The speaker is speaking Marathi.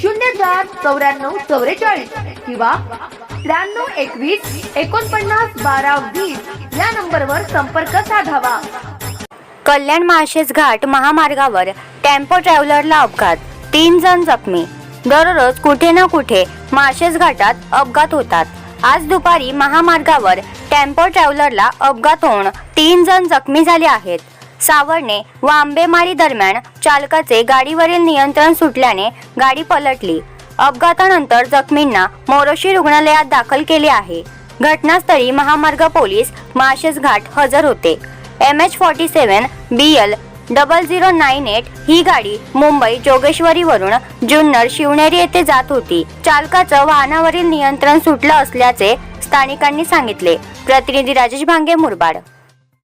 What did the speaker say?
शून्य चार चौऱ्याण्णव चौवेचाळीस किंवा त्र्याण्णव एकवीस एकोणपन्नास बारा वीस या नंबरवर संपर्क साधावा. कल्याण माळशेज घाट महामार्गावर टेम्पो ट्रॅव्हलरला अपघात. तीन जण जखमी. दररोज कुठे ना कुठे माळशेज घाटात अपघात होतात. आज दुपारी महामार्गावर टेम्पो ट्रॅव्हलरला अपघात होऊन तीन जण जखमी झाले आहेत. सावरणे व आंबेमारी दरम्यान चालकाचे गाडीवरील नियंत्रण सुटल्याने गाडी पलटली. अपघातानंतर जखमींना मोरोशी रुग्णालयात दाखल केले आहे. घटनास्थळी महामार्ग पोलीस माशेस घाट हजर होते. M H forty seven B L double zero nine eight ही गाडी मुंबई जोगेश्वरीवरून जुन्नर शिवनेरी येथे जात होती. चालकाचं वाहनावरील नियंत्रण सुटलं असल्याचे स्थानिकांनी सांगितले. प्रतिनिधी राजेश भांगे मुरबाड.